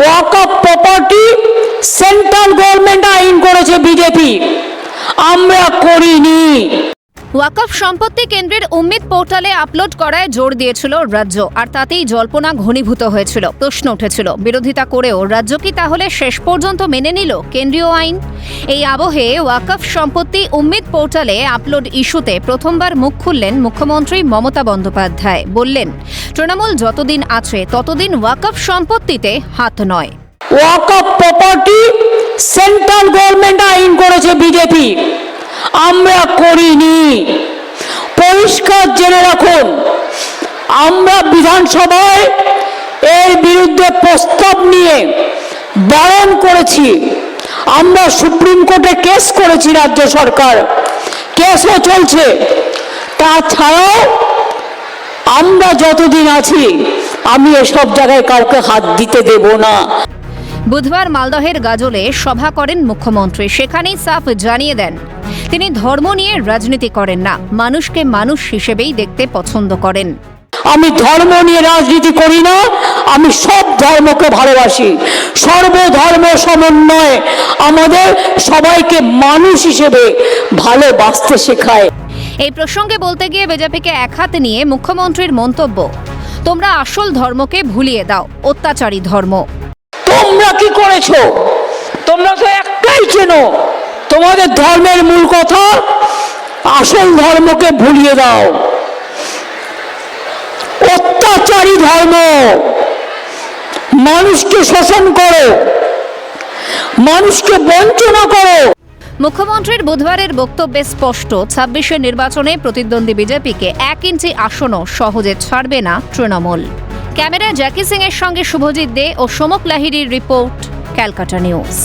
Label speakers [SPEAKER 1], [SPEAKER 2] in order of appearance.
[SPEAKER 1] ওয়াকআপ property central government আইন করেছে BJP. আমরা করিনি।
[SPEAKER 2] ওয়াকফ সম্পত্তি কেন্দ্রের উম্মিদ পোর্টালে আপলোড করায় জোর দিয়েছিল রাজ্য, আর তাতেই জল্পনা ঘনীভূত হয়েছিল, প্রশ্ন উঠেছিল। বিরোধিতা করেও রাজ্য কি তাহলে শেষ পর্যন্ত মেনে নিল কেন্দ্রীয় আইন? এই আবহে ওয়াকফ সম্পত্তি উম্মিদ পোর্টালে আপলোড ইস্যুতে প্রথমবার মুখ খুললেন মুখ্যমন্ত্রী মমতা বন্দ্যোপাধ্যায়। বললেন, তৃণমূল যতদিন আছে, ততদিন ওয়াকফ সম্পত্তিতে হাত নয়।
[SPEAKER 1] ওয়াকআপ প্রপার্টি, সেন্ট্রাল গভর্নমেন্ট আইন করেছে বিজেপি। আমরা করিনি। পরিষ্কার জেনে রাখুন, আমরা বিধানসভায় এর বিরুদ্ধে প্রস্তাব নিয়ে বারণ করেছি। আমরা সুপ্রিম কোর্টে কেস করেছি রাজ্য সরকার। কেসও চলছে। তাছাড়াও আমরা যতদিন আছি, আমি এসব জায়গায় কাউকে হাত দিতে দেব না।
[SPEAKER 2] বুধবার মালদহের গাজলে সভা করেন মুখ্যমন্ত্রী। সেখানেই সাফ জানিয়ে দেন তিনি ধর্ম নিয়ে রাজনীতি করেন না মানুষকে মানুষ হিসেবেই দেখতে পছন্দ করেন।
[SPEAKER 1] আমি ধর্ম নিয়ে রাজনীতি করি না আমি সব ধর্মকে ভালোবাসি। সর্বধর্ম সমন্বয় আমাদের সবাইকে মানুষ হিসেবে ভালোবাসতে শেখায়।
[SPEAKER 2] এই প্রসঙ্গে বলতে গিয়ে বিজেপিকে এক হাতে নিয়ে মুখ্যমন্ত্রীর মন্তব্য তোমরা আসল ধর্মকে ভুলিয়ে দাও অত্যাচারী ধর্ম।
[SPEAKER 1] তোমরা কি করেছ? তোমরা তো একটাই চেনো। তোমাদের ধর্মের মূল কথা, আসল ধর্মকে ভুলিয়ে দাও। অত্যাচারী ধর্ম। মানুষকে শোষণ করো। মানুষকে বঞ্চনা করো।
[SPEAKER 2] মুখ্যমন্ত্রীর বুধবারের বক্তব্যে স্পষ্ট ছাব্বিশের নির্বাচনে প্রতিদ্বন্দ্বী বিজেপিকে এক ইঞ্চি আসনও সহজে ছাড়বে না তৃণমূল। ক্যামেরায় জ্যাকি সিং এর সঙ্গে শুভজিৎ দে ও সোমক লাহিড়ির রিপোর্ট ক্যালকাটা নিউজ।